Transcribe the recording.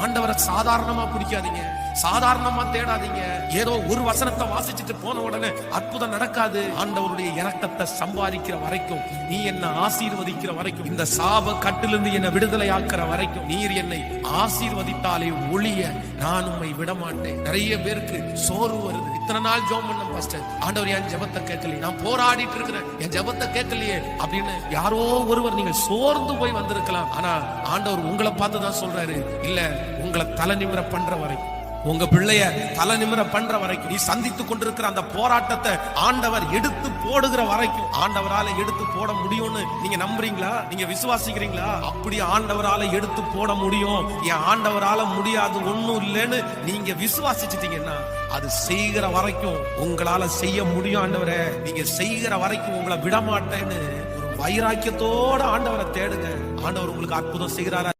ஆண்டவரை சாதாரணமா பிடிக்காதீங்க. சாதாரணமா தேடாதீங்க. ஏதோ ஒரு வசனத்தை வாசிச்சுட்டு போன உடனே அற்புதம் நடக்காது. ஆண்டவருடைய இரக்கத்தை சம்பாதிக்கிற வரைக்கும் நீ என்ன ஆசீர்வதிக்கிற வரைக்கும் இந்த சாப கட்டிலிருந்து என்னை விடுதலையாக்குற வரைக்கும் நீர் என்னை ஆசீர்வதித்தாலே ஒளிய நான் உம்மை விடமாட்டேன். நிறைய பேருக்கு சோர்வு வருது. இத்தனை நாள் ஜோம் பண்ண பாஸ்டர் ஆண்டவர் என் ஜெபத்தை கேட்கலையே. நான் போராடிட்டு இருக்கிறேன். என் ஜெபத்தை கேட்கலையே அப்படின்னு யாரோ ஒருவர் நீங்கள் சோர்ந்து போய் வந்திருக்கலாம். ஆனா ஆண்டவர் உங்களை பார்த்து தான் சொல்றாரு. இல்ல உங்களை தலை நிமிர பண்ற வரைக்கும். உங்க பிள்ளைய தலை நிமிர பண்ற வரைக்கும் நீ சந்தித்து கொண்டிருக்கிற அந்த போராட்டத்தை ஆண்டவர் எடுத்து போடுகிற வரைக்கும் ஆண்டவரால எடுத்து போட முடியும்னு நீங்க நம்புறீங்களா? நீங்க விசுவாசிக்கிறீங்களா? அப்படி ஆண்டவரால எடுத்து போட முடியும். என் ஆண்டவரால முடியாது ஒண்ணும் இல்லைன்னு நீங்க விசுவாசிச்சிட்டீங்கன்னா அது செய்கிற வரைக்கும் உங்களால செய்ய முடியும் ஆண்டவரே. நீங்க செய்கிற வரைக்கும் உங்களை விட மாட்டேன்னு ஒரு வைராக்கியத்தோட ஆண்டவரை தேடுங்க. ஆண்டவர் உங்களுக்கு அற்புதம் செய்கிறாரா?